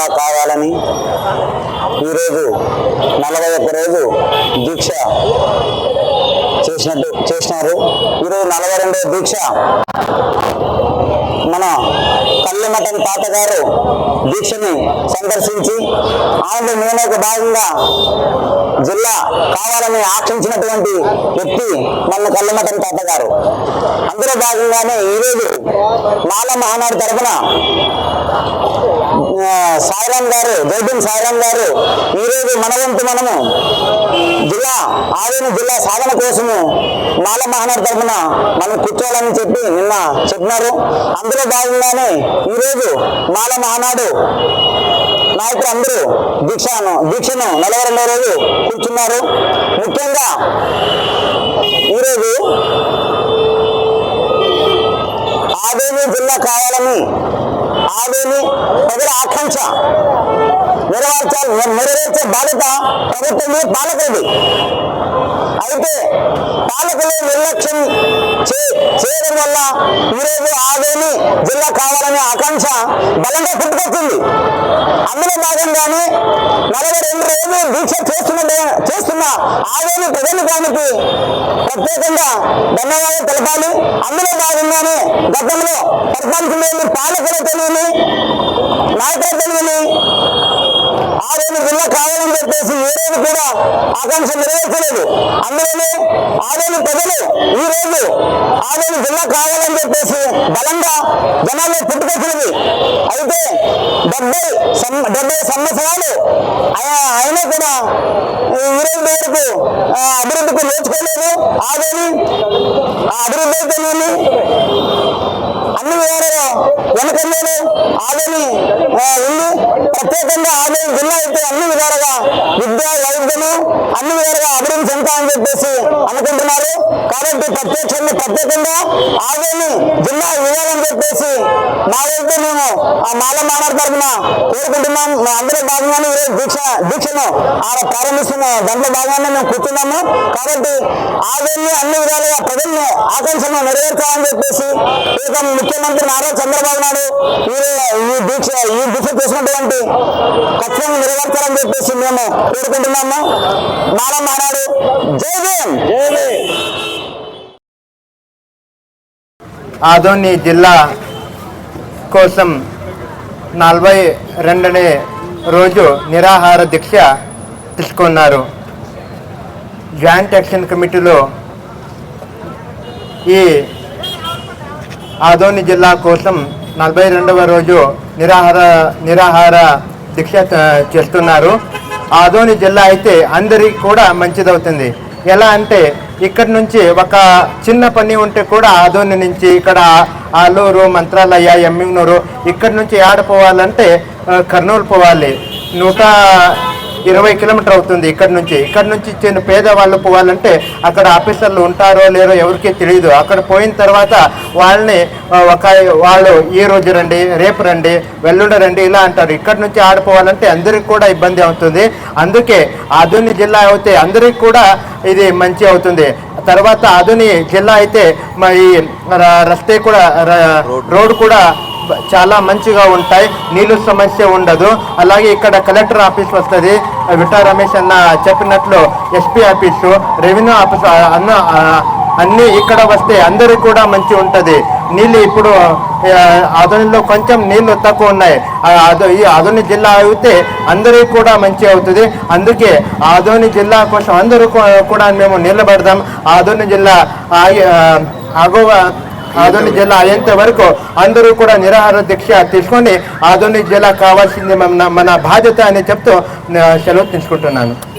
ఇలా కావాలని ఈరోజు నలభై ఒక్క రోజు దీక్ష చేసినట్టు చేసినారు. ఈరోజు నలభై రెండవ దీక్ష మన కల్లెమటన్ తాతగారు దీక్షని సందర్శించి ఆమె మేనకు భాగంగా జిల్లా కావాలని ఆశించినటువంటి వ్యక్తి మన కల్లెమటన్ తాతగారు. అందులో భాగంగానే ఈరోజు మాల మహానాడు తరపున సాయిరాం గారు జైబీన్ సాయిరాం గారు ఈరోజు మన వంతు మనము జిల్లా ఆదిని జిల్లా సాధన కోసము మాల మహానాడు తరపున మనం కూర్చోవాలని చెప్పి నిన్న చెప్పినారు. అందులో భాగంగానే ఈరోజు మాల మహానాడు నాయకులు అందరూ దీక్షను దీక్షను నలభై రెండవ రోజు కూర్చున్నారు. ముఖ్యంగా ఈరోజు ఆదేని జిల్లా కావాలని ఆవేలు ప్రజల ఆకాంక్ష నెరవేర్చాలి. నెరవేర్చే బాధ్యత ప్రభుత్వం పాలకులది. అయితే పాలకులు నిర్లక్ష్యం చేయడం వల్ల ఈరోజు ఆదేని జిల్లా కావాలనే ఆకాంక్ష బలంగా పుట్టుకొస్తుంది అందులో భాగంగానే నలభై రెండు రోజులు దీక్ష చేస్తున్న చేస్తున్న ఆదేని దానికి ప్రత్యేకంగా ధన్యవాదాలు తెలపాలి. అందులో భాగంగా గతంలో పరిపాలించిన పాలకులు తెలియని నాయకులు తెలియని ఆరేళ్ళు జిల్లా కావాలని చెప్పేసి ఏ రోజు కూడా ఆకాంక్ష నెరవేర్చలేదు. అందులోనే ఆరేళ్ళు ప్రజలు ఈ రోజు ఆరేళ్ళు జిల్లా కావాలని చెప్పేసి బలంగా జనాల్లో పుట్టుకొచ్చినది. అయితే డెబ్బై డెబ్బై సంవత్సరాలు అయ- అయినా కూడా ఈ రోజు వరకు అభివృద్ధికి నేర్చుకోలేదు ఆదేని ఆ అభివృద్ధి అయితేనేమి అన్ని విధాలుగా వెనకలేదు ఆదని ఉంది ప్రత్యేకంగా ఆదాయ జిల్లా అయితే అన్ని విధాలుగా విద్య వైద్యము అన్ని విధాలుగా అభివృద్ధి చెందుతామని చెప్పేసి అనుకుంటున్నారు. కాబట్టి ప్రత్యక్షంగా ప్రత్యేకంగా ఆదాయని జిల్లా ఇవ్వాలని చెప్పేసి మా వైపు మేము ఆ మాల మానవ తరఫున కోరుకుంటున్నాం. మా అందరూ భాగంగానే ఈరోజు దీక్ష దీక్షను ఆడ ప్రారంభిస్తున్న. దాంట్లో భాగంగానే మేము కూర్చున్నాము. కాబట్టి ఆదాయాన్ని అన్ని విధాలుగా ప్రజల్ని ఆకాంక్షను నెరవేర్చాలని చెప్పేసి ఇక ముఖ్యమంత్రి నారా చంద్రబాబు నాయుడు ఈ- దీక్ష ఈ దీక్ష చేసినటువంటి ఖచ్చితంగా నెరవేర్చాలని చెప్పేసి మేము కోరుకుంటున్నాము. మాల మానాడు జయ భీమ్ జై భీమ్ ఆదోని జిల్లా కోసం నలభై రెండనే రోజు నిరాహార దీక్ష తీసుకున్నారు. జాయింట్ యాక్షన్ కమిటీలో ఈ ఆదోని జిల్లా కోసం నలభై రెండవ రోజు నిరాహార నిరాహార దీక్ష చేస్తున్నారు. ఆదోని జిల్లా అయితే అందరికి కూడా మంచిదవుతుంది. ఎలా అంటే ఇక్కడ నుంచి ఒక చిన్న పని ఉంటే కూడా ఆదోని నుంచి ఇక్కడ ఆలూరు మంత్రాలయ ఎమ్మింగ్నూరు ఇక్కడ నుంచి ఆడపోవాలంటే కర్నూలు పోవాలి. నూట ఇరవై కిలోమీటర్ అవుతుంది ఇక్కడ నుంచి. ఇక్కడ నుంచి చిన్న పేదవాళ్ళు పోవాలంటే అక్కడ ఆఫీసర్లు ఉంటారో లేరో ఎవరికీ తెలియదు. అక్కడ పోయిన తర్వాత వాళ్ళని ఒక వాళ్ళు ఈ రోజు రండి రేపు రండి వెల్లుండి రండి ఇలా అంటారు. ఇక్కడ నుంచి ఆడిపోవాలంటే అందరికి కూడా ఇబ్బంది అవుతుంది. అందుకే ఆధుని జిల్లా అయితే అందరికి కూడా ఇది మంచి అవుతుంది. తర్వాత ఆధుని జిల్లా అయితే మరి రస్తే కూడా రోడ్ కూడా చాలా మంచిగా ఉంటాయి. నీళ్ళు సమస్య ఉండదు. అలాగే ఇక్కడ కలెక్టర్ ఆఫీస్ వస్తుంది. విటా రమేష్ అన్న చెప్పినట్లు ఎస్పీ ఆఫీసు రెవెన్యూ ఆఫీస్ అన్న అన్నీ ఇక్కడ వస్తే అందరూ కూడా మంచి ఉంటుంది. నీళ్ళు ఇప్పుడు ఆధునిలో కొంచెం నీళ్ళు తక్కువ ఉన్నాయి. ఈ ఆధుని జిల్లా అయితే అందరికీ కూడా మంచి అవుతుంది. అందుకే ఆదోని జిల్లా కోసం అందరూ కూడా మేము నిలబడదాం. ఆధుని జిల్లా ఆగి- ఆధునిక ఆదోని జిల్లా అయ్యేంత వరకు అందరూ కూడా నిరాహార దీక్ష తీసుకొని ఆదోని జిల్లా కావాల్సింది మన మన బాధ్యత అని చెప్తూ సెలవు తీసుకుంటున్నాను.